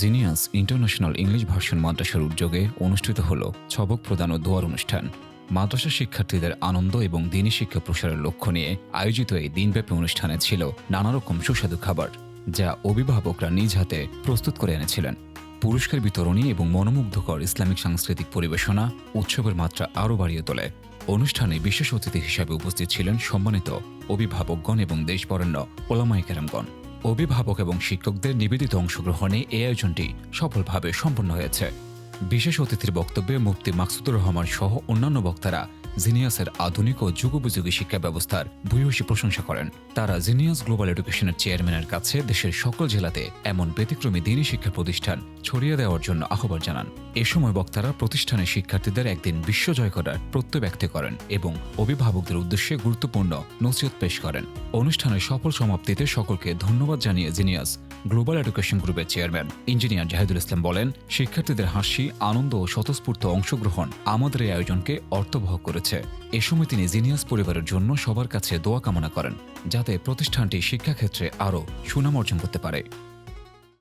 Genius international English version মাদ্রাসার উদ্যোগে অনুষ্ঠিত হল ছবক প্রদান ও দোয়ার অনুষ্ঠান। মাদ্রাসা শিক্ষার্থীদের আনন্দ এবং দিনী শিক্ষা প্রসারের লক্ষ্য নিয়ে আয়োজিত এই দিনব্যাপী অনুষ্ঠানে ছিল নানা রকম সুস্বাদু খাবার, যা অভিভাবকরা নিজ হাতে প্রস্তুত করে এনেছিলেন। পুরস্কার বিতরণী এবং মনোমুগ্ধকর ইসলামিক সাংস্কৃতিক পরিবেশনা উৎসবের মাত্রা আরও বাড়িয়ে তোলে। অনুষ্ঠানে বিশেষ অতিথি হিসাবে উপস্থিত ছিলেন সম্মানিত অভিভাবকগণ এবং দেশবরেণ্য ওলামাই কেরামগণ। অভিভাবক এবং শিক্ষকদের নিবেদিত অংশগ্রহণে এই আয়োজনটি সফলভাবে সম্পন্ন হয়েছে। বিশেষ অতিথির বক্তব্যে মুফতি মাকসুদুর রহমান সহ অন্যান্য বক্তারা জিনিয়াসের আধুনিক ও যুগোপযোগী শিক্ষা ব্যবস্থার ভূয়সী প্রশংসা করেন। তারা জিনিয়াস গ্লোবাল এডুকেশনের চেয়ারম্যানের কাছে দেশের সকল জেলাতে এমন ব্যতিক্রমী দিনী শিক্ষা প্রতিষ্ঠান ছড়িয়ে দেওয়ার জন্য আহ্বান জানান। এ সময় বক্তারা প্রতিষ্ঠানের শিক্ষার্থীদের একদিন বিশ্ব জয় করার প্রত্যয় ব্যক্ত করেন এবং অভিভাবকদের উদ্দেশ্যে গুরুত্বপূর্ণ নসিহত পেশ করেন। অনুষ্ঠানের সফল সমাপ্তিতে সকলকে ধন্যবাদ জানিয়ে জিনিয়াস গ্লোবাল এডুকেশন গ্রুপের চেয়ারম্যান ইঞ্জিনিয়ার জাহিদুল ইসলাম বলেন, শিক্ষার্থীদের হাসি, আনন্দ ও স্বতঃস্ফূর্ত অংশগ্রহণ আমাদের এই আয়োজনকে অর্থবহ করেছে। এ সময় তিনি জিনিয়াস পরিবারের জন্য সবার কাছে দোয়া কামনা করেন, যাতে প্রতিষ্ঠানটি শিক্ষাক্ষেত্রে আরও সুনাম অর্জন করতে পারে।